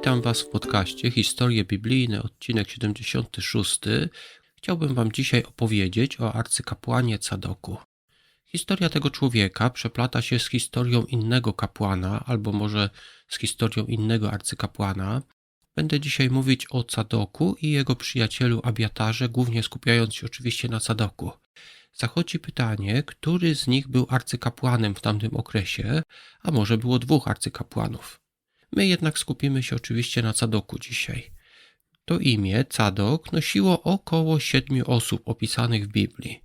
Witam Was w podcaście Historie Biblijne, odcinek 76. Chciałbym Wam dzisiaj opowiedzieć o arcykapłanie Cadoku. Historia tego człowieka przeplata się z historią innego kapłana, albo może z historią innego arcykapłana. Będę dzisiaj mówić o Cadoku i jego przyjacielu Abiatarze, głównie skupiając się oczywiście na Cadoku. Zachodzi pytanie, który z nich był arcykapłanem w tamtym okresie, a może było dwóch arcykapłanów. My jednak skupimy się oczywiście na Cadoku dzisiaj. To imię Cadok nosiło około siedmiu osób opisanych w Biblii.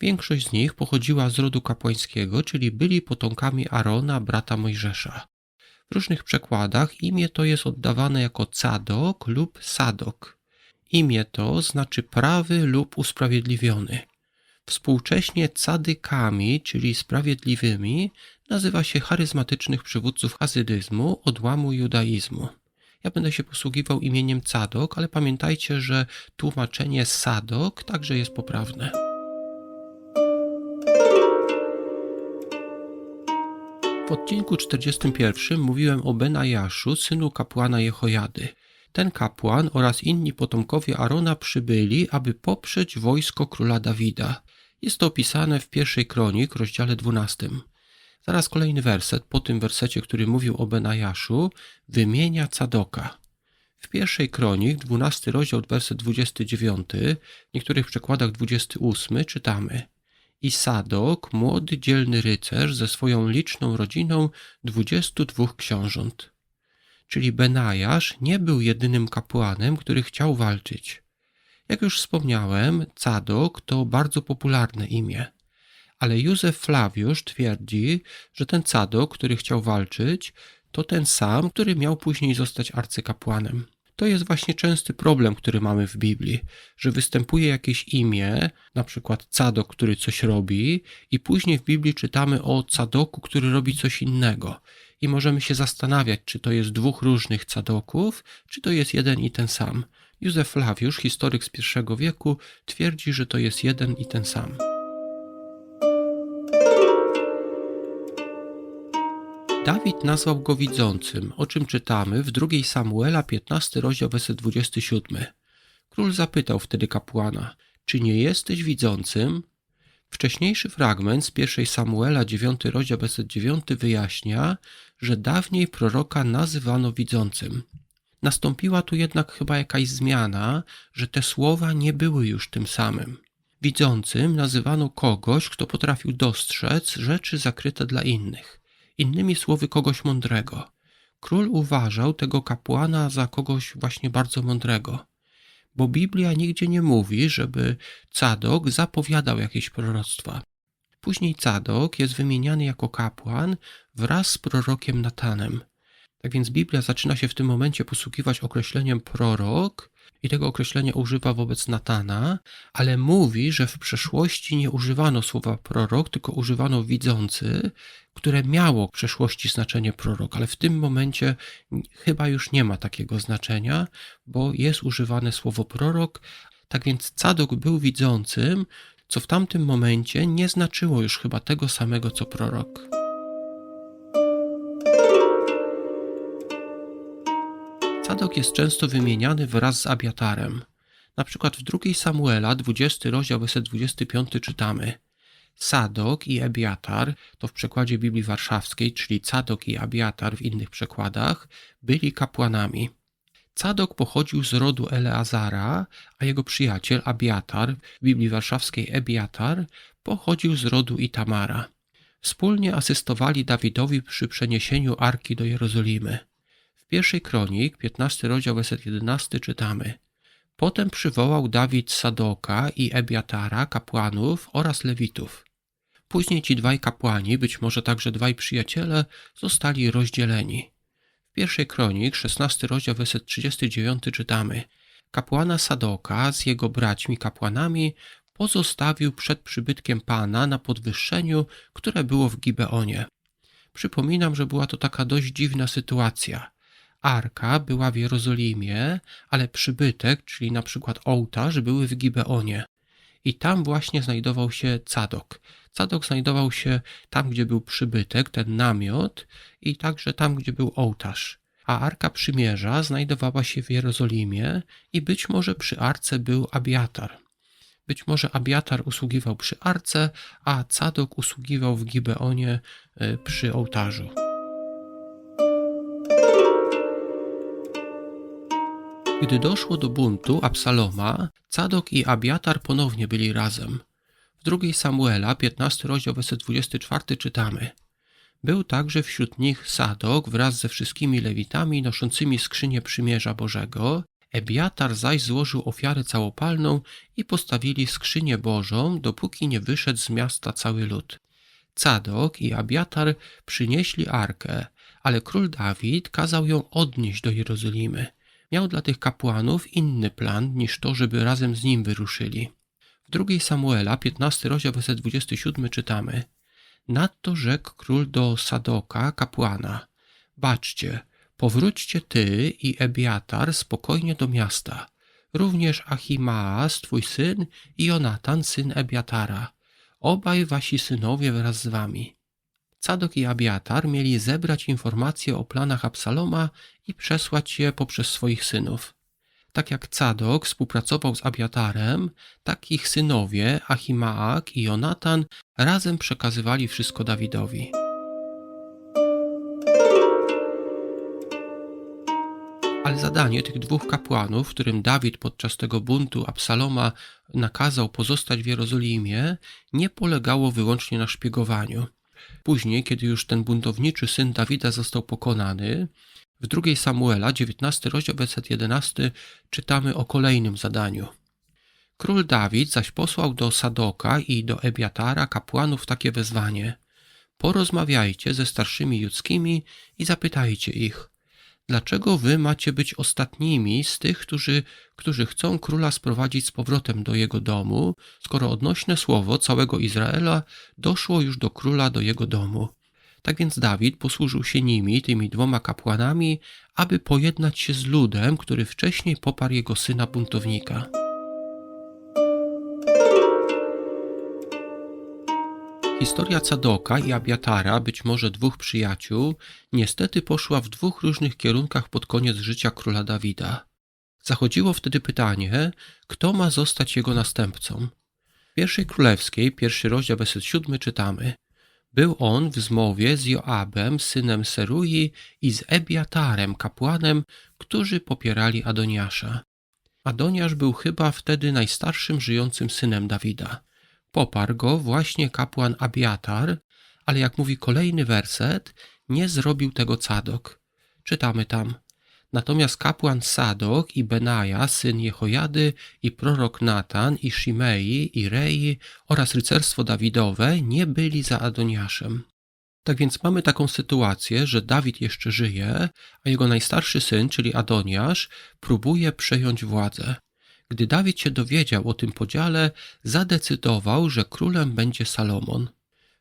Większość z nich pochodziła z rodu kapłańskiego, czyli byli potomkami Arona, brata Mojżesza. W różnych przekładach imię to jest oddawane jako Cadok lub Sadok. Imię to znaczy prawy lub usprawiedliwiony. Współcześnie cadykami, czyli sprawiedliwymi, nazywa się charyzmatycznych przywódców hazydyzmu, odłamu judaizmu. Ja będę się posługiwał imieniem Cadok, ale pamiętajcie, że tłumaczenie Sadok także jest poprawne. W odcinku 41 mówiłem o Benajaszu, synu kapłana Jehojady. Ten kapłan oraz inni potomkowie Arona przybyli, aby poprzeć wojsko króla Dawida. Jest to opisane w pierwszej kronik, rozdziale 12. Zaraz kolejny werset, po tym wersecie, który mówił o Benajaszu, wymienia Cadoka. W pierwszej kronik, 12 rozdział, werset 29, w niektórych przekładach 28 czytamy I Sadok, młody dzielny rycerz ze swoją liczną rodziną 22 książąt. Czyli Benajasz nie był jedynym kapłanem, który chciał walczyć. Jak już wspomniałem, Cadok to bardzo popularne imię. Ale Józef Flawiusz twierdzi, że ten Cadok, który chciał walczyć, to ten sam, który miał później zostać arcykapłanem. To jest właśnie częsty problem, który mamy w Biblii, że występuje jakieś imię, na przykład Cadok, który coś robi, i później w Biblii czytamy o Cadoku, który robi coś innego. I możemy się zastanawiać, czy to jest dwóch różnych Cadoków, czy to jest jeden i ten sam. Józef Flawiusz, historyk z I wieku, twierdzi, że to jest jeden i ten sam. Dawid nazwał go widzącym, o czym czytamy w 2 Samuela 15 rozdział werset 27. Król zapytał wtedy kapłana, czy nie jesteś widzącym? Wcześniejszy fragment z 1 Samuela 9 rozdział werset 9 wyjaśnia, że dawniej proroka nazywano widzącym. Nastąpiła tu jednak chyba jakaś zmiana, że te słowa nie były już tym samym. Widzącym nazywano kogoś, kto potrafił dostrzec rzeczy zakryte dla innych. Innymi słowy, kogoś mądrego. Król uważał tego kapłana za kogoś właśnie bardzo mądrego, bo Biblia nigdzie nie mówi, żeby Cadok zapowiadał jakieś proroctwa. Później Cadok jest wymieniany jako kapłan wraz z prorokiem Natanem. Tak więc Biblia zaczyna się w tym momencie posługiwać określeniem prorok i tego określenia używa wobec Natana, ale mówi, że w przeszłości nie używano słowa prorok, tylko używano widzący, które miało w przeszłości znaczenie prorok, ale w tym momencie chyba już nie ma takiego znaczenia, bo jest używane słowo prorok. Tak więc Cadok był widzącym, co w tamtym momencie nie znaczyło już chyba tego samego co prorok. Sadok jest często wymieniany wraz z Abiatarem. Na przykład w 2 Samuela, 20 rozdział, werset 25 czytamy Sadok i Abiatar, to w przekładzie Biblii Warszawskiej, czyli Sadok i Abiatar w innych przekładach, byli kapłanami. Sadok pochodził z rodu Eleazara, a jego przyjaciel Abiatar w Biblii Warszawskiej Ebiatar pochodził z rodu Itamara. Wspólnie asystowali Dawidowi przy przeniesieniu arki do Jerozolimy. Pierwszej kronik, 15 rozdział, werset 11 czytamy Potem przywołał Dawid Sadoka i Ebiatara, kapłanów oraz lewitów. Później ci dwaj kapłani, być może także dwaj przyjaciele, zostali rozdzieleni. W pierwszej kronik, 16 rozdział, werset 39 czytamy Kapłana Sadoka z jego braćmi kapłanami pozostawił przed przybytkiem Pana na podwyższeniu, które było w Gibeonie. Przypominam, że była to taka dość dziwna sytuacja. Arka była w Jerozolimie, ale przybytek, czyli na przykład ołtarz, były w Gibeonie. I tam właśnie znajdował się Cadok. Cadok znajdował się tam, gdzie był przybytek, ten namiot, i także tam, gdzie był ołtarz. a Arka Przymierza znajdowała się w Jerozolimie i być może przy Arce był Abiatar. Być może Abiatar usługiwał przy Arce, a Cadok usługiwał w Gibeonie y, przy ołtarzu. Gdy doszło do buntu Absaloma, Cadok i Abiatar ponownie byli razem. W drugiej Samuela, 15 rozdział, werset 24 czytamy. Był także wśród nich Sadok wraz ze wszystkimi lewitami noszącymi skrzynię przymierza Bożego. Ebiatar zaś złożył ofiarę całopalną i postawili skrzynię Bożą, dopóki nie wyszedł z miasta cały lud. Cadok i Abiatar przynieśli arkę, ale król Dawid kazał ją odnieść do Jerozolimy. Miał dla tych kapłanów inny plan niż to, żeby razem z nim wyruszyli. W drugiej Samuela, 15 rozdział, werset 27 czytamy. Nadto rzekł król do Sadoka, kapłana. Baczcie, powróćcie ty i Ebiatar spokojnie do miasta. Również Achimaas, twój syn, i Jonatan, syn Ebiatara. Obaj wasi synowie wraz z wami. Sadok i Abiatar mieli zebrać informacje o planach Absaloma i przesłać je poprzez swoich synów. Tak jak Cadok współpracował z Abiatarem, tak ich synowie Achimaak i Jonatan razem przekazywali wszystko Dawidowi. Ale zadanie tych dwóch kapłanów, którym Dawid podczas tego buntu Absaloma nakazał pozostać w Jerozolimie, nie polegało wyłącznie na szpiegowaniu. Później, kiedy już ten buntowniczy syn Dawida został pokonany, w drugiej Samuela, 19 rozdział, werset 11, czytamy o kolejnym zadaniu. Król Dawid zaś posłał do Sadoka i do Ebiatara kapłanów takie wezwanie. Porozmawiajcie ze starszymi judzkimi i zapytajcie ich, dlaczego wy macie być ostatnimi z tych, którzy, którzy chcą króla sprowadzić z powrotem do jego domu, skoro odnośne słowo całego Izraela doszło już do króla do jego domu. Tak więc Dawid posłużył się nimi, tymi dwoma kapłanami, aby pojednać się z ludem, który wcześniej poparł jego syna buntownika. Historia Cadoka i Abiatara, być może dwóch przyjaciół, niestety poszła w dwóch różnych kierunkach pod koniec życia króla Dawida. Zachodziło wtedy pytanie, kto ma zostać jego następcą. W pierwszej królewskiej, pierwszy rozdział, werset siódmy czytamy. Był on w zmowie z Joabem, synem Serui i z Ebiatarem, kapłanem, którzy popierali Adoniasza. Adoniasz był chyba wtedy najstarszym żyjącym synem Dawida. Poparł go właśnie kapłan Abiatar, ale jak mówi kolejny werset, nie zrobił tego Cadok. Czytamy tam. Natomiast kapłan Sadok i Benaja, syn Jehojady, i prorok Natan, i Shimei, i Rei oraz rycerstwo Dawidowe nie byli za Adoniaszem. Tak więc mamy taką sytuację, że Dawid jeszcze żyje, a jego najstarszy syn, czyli Adoniasz, próbuje przejąć władzę. Gdy Dawid się dowiedział o tym podziale, zadecydował, że królem będzie Salomon.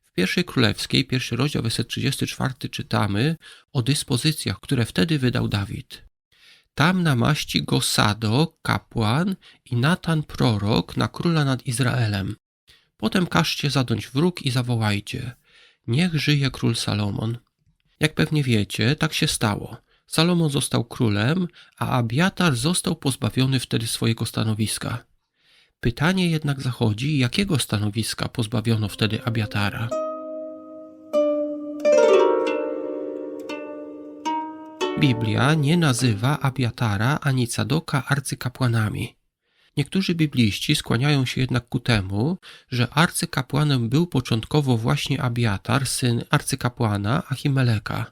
W pierwszej królewskiej, pierwszy rozdział, werset 34 czytamy o dyspozycjach, które wtedy wydał Dawid. Tam namaści go Sado, kapłan i Natan prorok na króla nad Izraelem. Potem każcie zadąć wróg i zawołajcie. Niech żyje król Salomon. Jak pewnie wiecie, tak się stało. Salomon został królem, a Abiatar został pozbawiony wtedy swojego stanowiska. Pytanie jednak zachodzi, jakiego stanowiska pozbawiono wtedy Abiatara? Biblia nie nazywa Abiatara ani Cadoka arcykapłanami. Niektórzy bibliści skłaniają się jednak ku temu, że arcykapłanem był początkowo właśnie Abiatar, syn arcykapłana Achimeleka.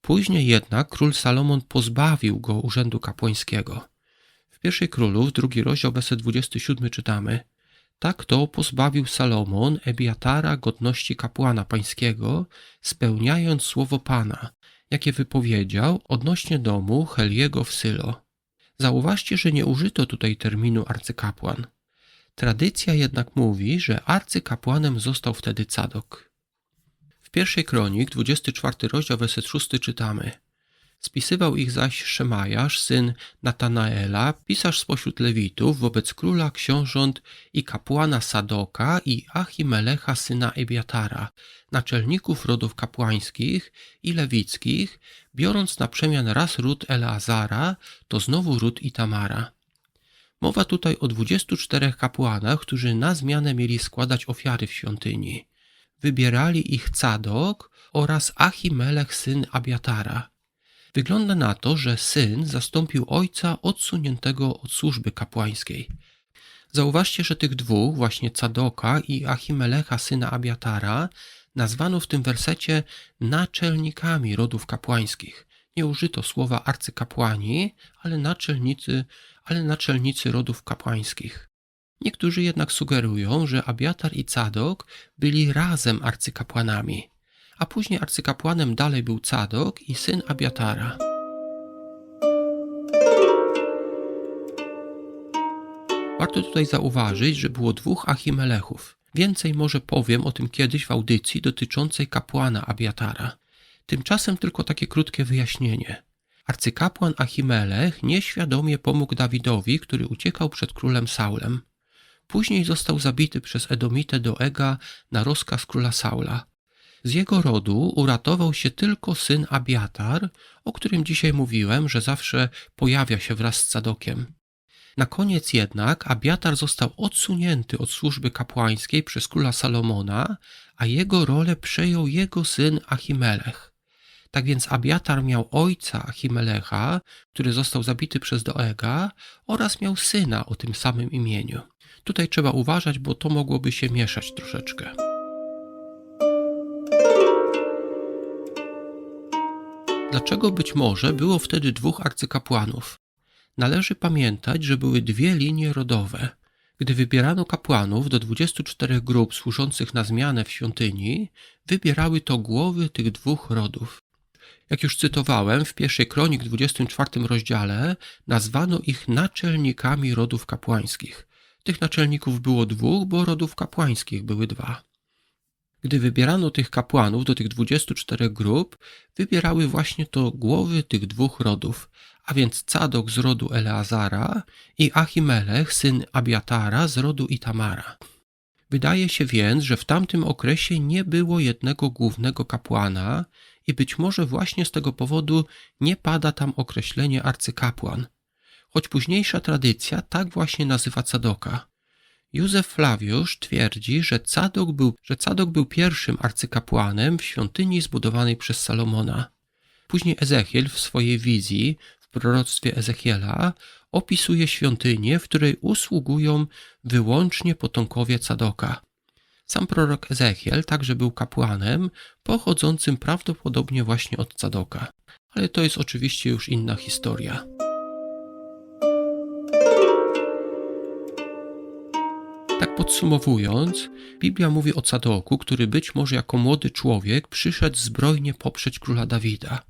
Później jednak król Salomon pozbawił go urzędu kapłańskiego. W pierwszej królów, drugi rozdział, werset 27 czytamy Tak to pozbawił Salomon Ebiatara godności kapłana pańskiego, spełniając słowo Pana, jakie wypowiedział odnośnie domu Heliego w Sylo. Zauważcie, że nie użyto tutaj terminu arcykapłan. Tradycja jednak mówi, że arcykapłanem został wtedy Cadok. W pierwszej kronik, 24 rozdział, werset 6 czytamy Spisywał ich zaś Szemajasz, syn Natanaela, pisarz spośród Lewitów, wobec króla, książąt i kapłana Sadoka i Achimelecha, syna Ebiatara, naczelników rodów kapłańskich i lewickich, biorąc na przemian raz ród Eleazara, to znowu ród Itamara. Mowa tutaj o 24 kapłanach, którzy na zmianę mieli składać ofiary w świątyni. Wybierali ich Cadok oraz Achimelech, syn Abiatara. Wygląda na to, że syn zastąpił ojca odsuniętego od służby kapłańskiej. Zauważcie, że tych dwóch, właśnie Cadoka i Achimelecha, syna Abiatara, nazwano w tym wersecie naczelnikami rodów kapłańskich. Nie użyto słowa arcykapłani, ale naczelnicy, ale naczelnicy rodów kapłańskich. Niektórzy jednak sugerują, że Abiatar i Cadok byli razem arcykapłanami a później arcykapłanem dalej był Cadok i syn Abiatara. Warto tutaj zauważyć, że było dwóch Achimelechów. Więcej może powiem o tym kiedyś w audycji dotyczącej kapłana Abiatara. Tymczasem tylko takie krótkie wyjaśnienie. Arcykapłan Achimelech nieświadomie pomógł Dawidowi, który uciekał przed królem Saulem. Później został zabity przez Edomitę do Ega na rozkaz króla Saula. Z jego rodu uratował się tylko syn Abiatar, o którym dzisiaj mówiłem, że zawsze pojawia się wraz z Cadokiem. Na koniec jednak Abiatar został odsunięty od służby kapłańskiej przez króla Salomona, a jego rolę przejął jego syn Achimelech. Tak więc Abiatar miał ojca Achimelecha, który został zabity przez Doega, oraz miał syna o tym samym imieniu. Tutaj trzeba uważać, bo to mogłoby się mieszać troszeczkę. Dlaczego być może było wtedy dwóch arcykapłanów? Należy pamiętać, że były dwie linie rodowe. Gdy wybierano kapłanów do 24 grup służących na zmianę w świątyni, wybierały to głowy tych dwóch rodów. Jak już cytowałem, w pierwszej kronik 24 rozdziale nazwano ich naczelnikami rodów kapłańskich. Tych naczelników było dwóch, bo rodów kapłańskich były dwa. Gdy wybierano tych kapłanów do tych 24 grup, wybierały właśnie to głowy tych dwóch rodów, a więc Cadok z rodu Eleazara i Achimelech, syn Abiatara z rodu Itamara. Wydaje się więc, że w tamtym okresie nie było jednego głównego kapłana i być może właśnie z tego powodu nie pada tam określenie arcykapłan, choć późniejsza tradycja tak właśnie nazywa Cadoka. Józef Flawiusz twierdzi, że Cadok, był, że Cadok był pierwszym arcykapłanem w świątyni zbudowanej przez Salomona. Później Ezechiel w swojej wizji, w proroctwie Ezechiela, opisuje świątynię, w której usługują wyłącznie potomkowie Cadoka. Sam prorok Ezechiel także był kapłanem, pochodzącym prawdopodobnie właśnie od Cadoka. Ale to jest oczywiście już inna historia. Tak podsumowując, Biblia mówi o Cadoku, który być może jako młody człowiek przyszedł zbrojnie poprzeć króla Dawida.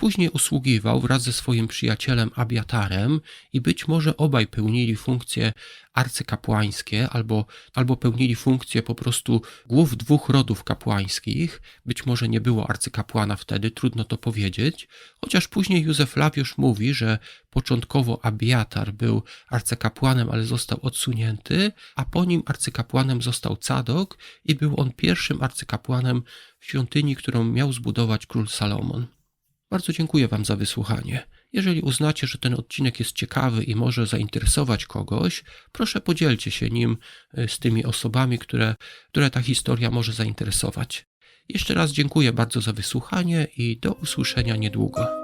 Później usługiwał wraz ze swoim przyjacielem Abiatarem i być może obaj pełnili funkcje arcykapłańskie albo, albo pełnili funkcję po prostu głów dwóch rodów kapłańskich. Być może nie było arcykapłana wtedy, trudno to powiedzieć, chociaż później Józef Lawiusz mówi, że początkowo Abiatar był arcykapłanem, ale został odsunięty, a po nim arcykapłanem został Cadok i był on pierwszym arcykapłanem w świątyni, którą miał zbudować król Salomon. Bardzo dziękuję Wam za wysłuchanie. Jeżeli uznacie, że ten odcinek jest ciekawy i może zainteresować kogoś, proszę podzielcie się nim e, z tymi osobami, które, które ta historia może zainteresować. Jeszcze raz dziękuję bardzo za wysłuchanie i do usłyszenia niedługo.